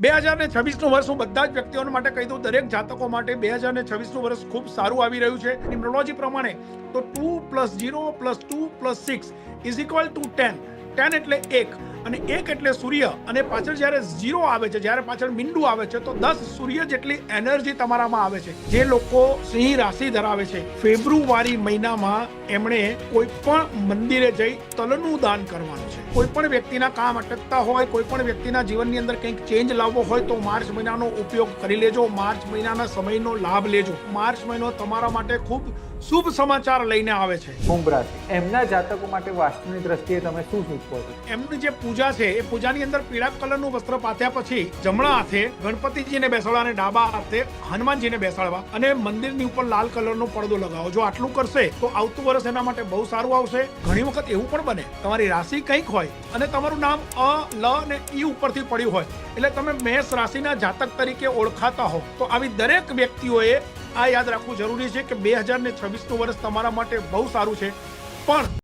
બે હજાર ને છવ્વીસનું વર્ષ હું બધા જ વ્યક્તિઓ માટે કહી દઉં, દરેક જાતકો માટે બે હજાર ને છવ્વીસનું વર્ષ ખૂબ સારું આવી રહ્યું છે. ન્યુમરોલોજી પ્રમાણે તો two plus zero plus two plus six is equal to ten. Ten એટલે એક. અને એક એટલે સૂર્ય અને પાછળ જ્યારે ઝીરો આવે છે જ્યારે પાછળ મિંડુ આવે છે તો દસ સૂર્ય જેટલી એનર્જી તમારામાં આવે છે. જે લોકો સિંહ રાશિ ધરાવે છે. ફેબ્રુઆરી મહિનામાં એમણે કોઈ પણ મંદિરે જઈ તલનું દાન કરવાનું છે. કોઈ પણ વ્યક્તિના કામ અટકતા હોય કોઈ પણ વ્યક્તિના જીવનની અંદર કંઈક ચેન્જ લાવવો હોય તો માર્ચ મહિનાનો ઉપયોગ કરી લેજો. માર્ચ મહિનાના સમયનો લાભ લેજો. માર્ચ મહિનો તમારા માટે ખૂબ શુભ સમાચાર લઈને આવે છે. કુંભ રાશિ. એમના જાતકો માટે વાસ્તુની દ્રષ્ટિએ તમે શું સૂચવો છો? એમની જે પૂજા છે. એ પૂજાની અંદર પીળા કલરનું વસ્ત્ર પાથ્યા પછી જમણા હાથે ગણપતિજીને બેસાડવા અને ડાબા હાથે હનુમાનજીને બેસાડવા અને મંદિરની ઉપર લાલ કલરનો પડદો લગાવો. જો આટલું કરશે, તો આવતું વર્ષ એના માટે બહુ સારું આવશે. ઘણી વખત એવું પણ બને, તમારી રાશિ કંઈક હોય અને તમારું નામ અ, લ અને ઈ ઉપરથી પડ્યું હોય. એટલે તમે મેષ રાશિના જાતક તરીકે ઓળખાતા હો. તો આવી દરેક વ્યક્તિઓએ આ યાદ રાખવું જરૂરી છે કે બે હજાર ને છવ્વીસનું વર્ષ તમારા માટે બહુ સારું છે. પણ